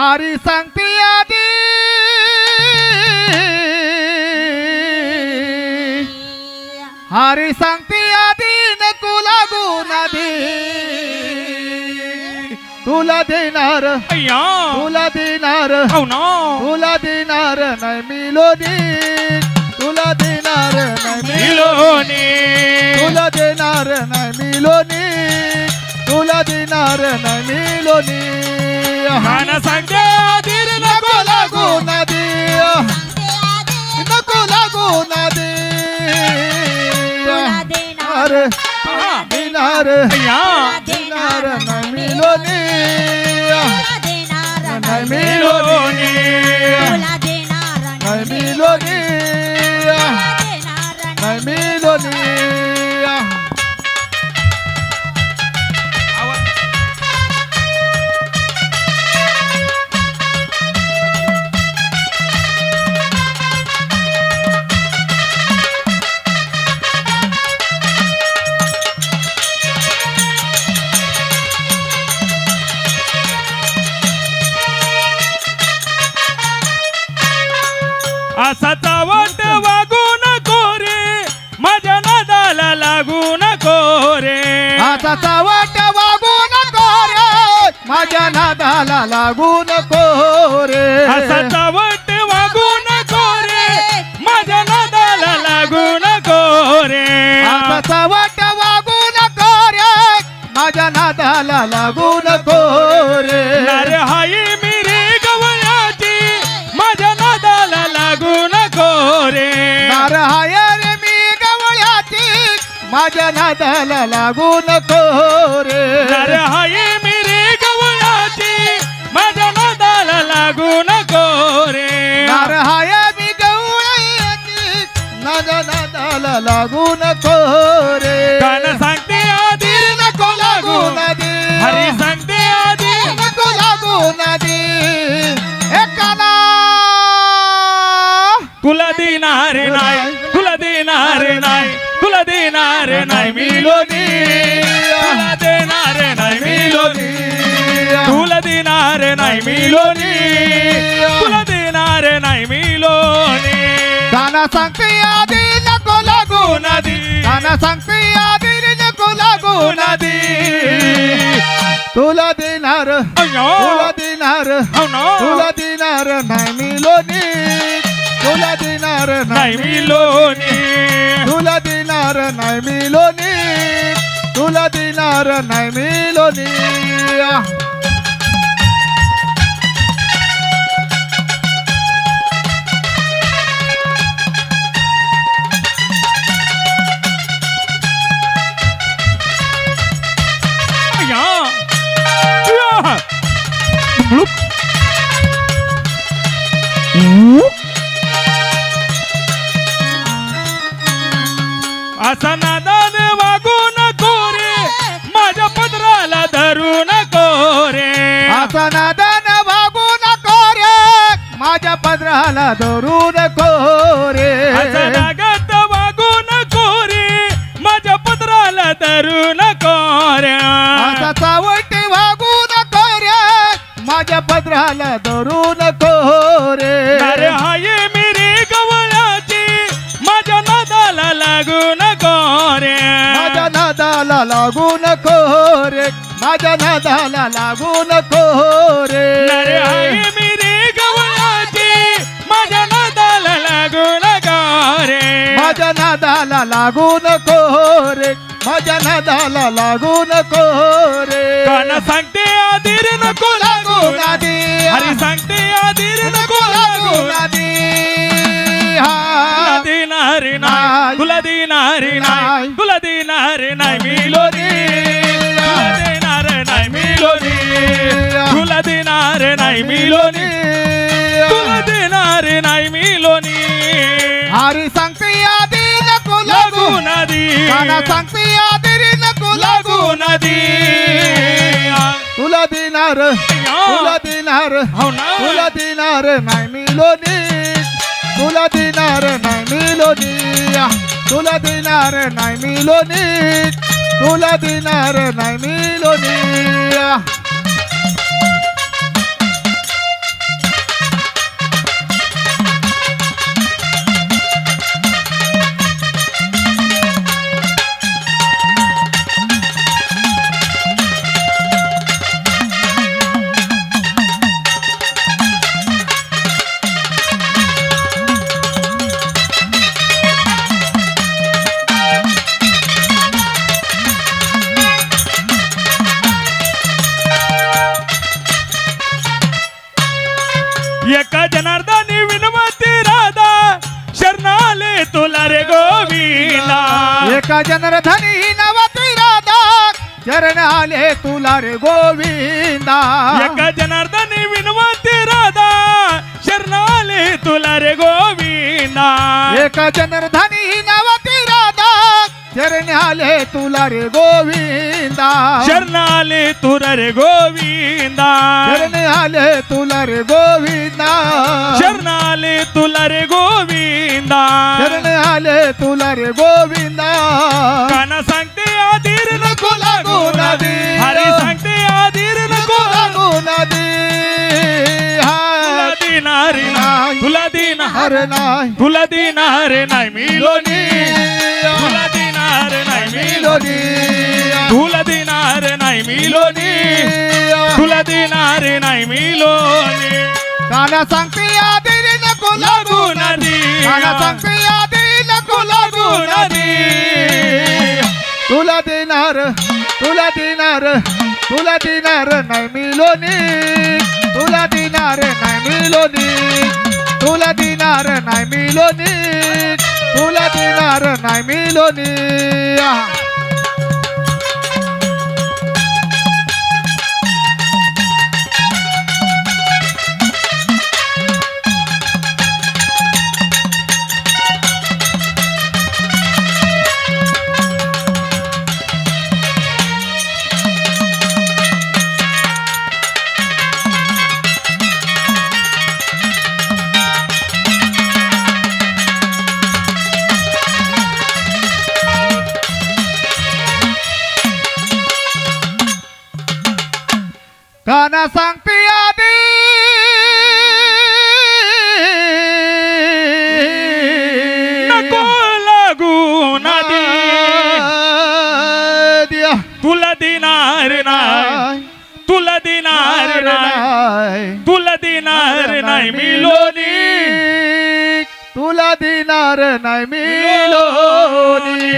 हरी सांगते आधी. हरी सांगते आधी नको लागू नदी तुला देणार तुला देणार तुला देणार नाही मिलोनी तुला देणार नाही मिलोनी तुला देणार नाही मिलोनी तुला देणार नाही मिलोनी अन सांगे आधीर नको लागू नदी नको लागू नदी देणार देणार देणार नाही मिळोनी नाही मिळोनी नाही मिळोनी हाताचा वाट वागू नको रे. माझ्या नादाला लागू नको रे. असाचा वाट वागू नको रे. माझ्या नादाला लागू नको रे. हाताचा वाट वागू नको रे. माझ्या नादाला लागू माझ्या नादाला लागू नको रे. हाय मिरी गवयाची माझ्या नादाला लागू नको रे. नार हाय मी गवळ्याची माझ्या नादाला लागू नको रे. तुला देणार नाही मिलोनी तुला देणार नाही मिलोनी तुला देणार नाही मिलोनी तुला देणार नाही मिलोनी दाना सांगते आधी नको लागू नदी दाना सांगते आधी नको लागू नदी तुला देणार तुला अय्यो देणार हो ना तुला देणार नाही मिलोनी तुला देणार नाही नाही मिलोनी तुला देणार नाही मिलोनी. तुला असा नादान वागू नको रे माझ्या पदराला धरू नको रे असा नादान वागू नको रे माझ्या पदराला धरू नको रे असा नागात वागू नको रे माझ्या पदराला धरू नको रे आता चावटी वागू नको रे माझ्या पदराला धरू नको रे अरे हाय लागू नको रे. माझ्या नादाला लागू नको रे. अरे हाय मिरी गवळाची माझ्या नादाला लागू नको रे. माझ्या नादाला लागू नको रे. माझ्या नादाला लागू नको रे. काना सांगते आधीर नको लागू नादी हरी सांगते आधीर नको लागू नादी देणार नाही तुला देणार नाही तुला देणार नाही मिलोनी तुला देणार नाही मिलोनी तुला देणार नाही मिलोनी तुला देणार नाही मिलोनी हरी सांगते आधी नको लागू. नदी. सांगते आधी नको लागू. नदी. तुला देणार तुला देणार तुला देणार नाही मिलोनी तुला देणार नाही मिलोनी तुला देणार नाही मिलोनी तुला देणार नाही मिलोनी चरण आले तुला रे गोविंदा. एका जनार्दनी विनवंती राधा शरणाले तुला रे गोविंदा. एका जनरधनी नवती राधा चरण आले तुला रे गोविंदा. शरणाले तुला रे गोविंदा. चरण आले तुला रे गोविंदा. शरणाले तुला रे गोविंदा. चरण आले तुला रे गोविंदा. काना सांगते आधीर देणार हर नाही. तुला देणार नाही मी लोणी तुला देणार नाही मी लोणी तुला देणार नाही मी लोणी तुला देणार नाही मी लोणी काना सांगते आधी नको लागू नदी. काना सांगते आधी नको लागू नदी. तुला देणार तुला देणार तुला देणार नाही मिलोनी. तुला देणार नाही मिलोनी. तुला देणार नाही मिलोनी तुला देणार नाही मिलोनी काना सांगते आधी नको लागू नदी दिया तुला देणार नाही तुला देणार नाही तुला देणार नाही मी लोणी तुला देणार नाही मी लोणी.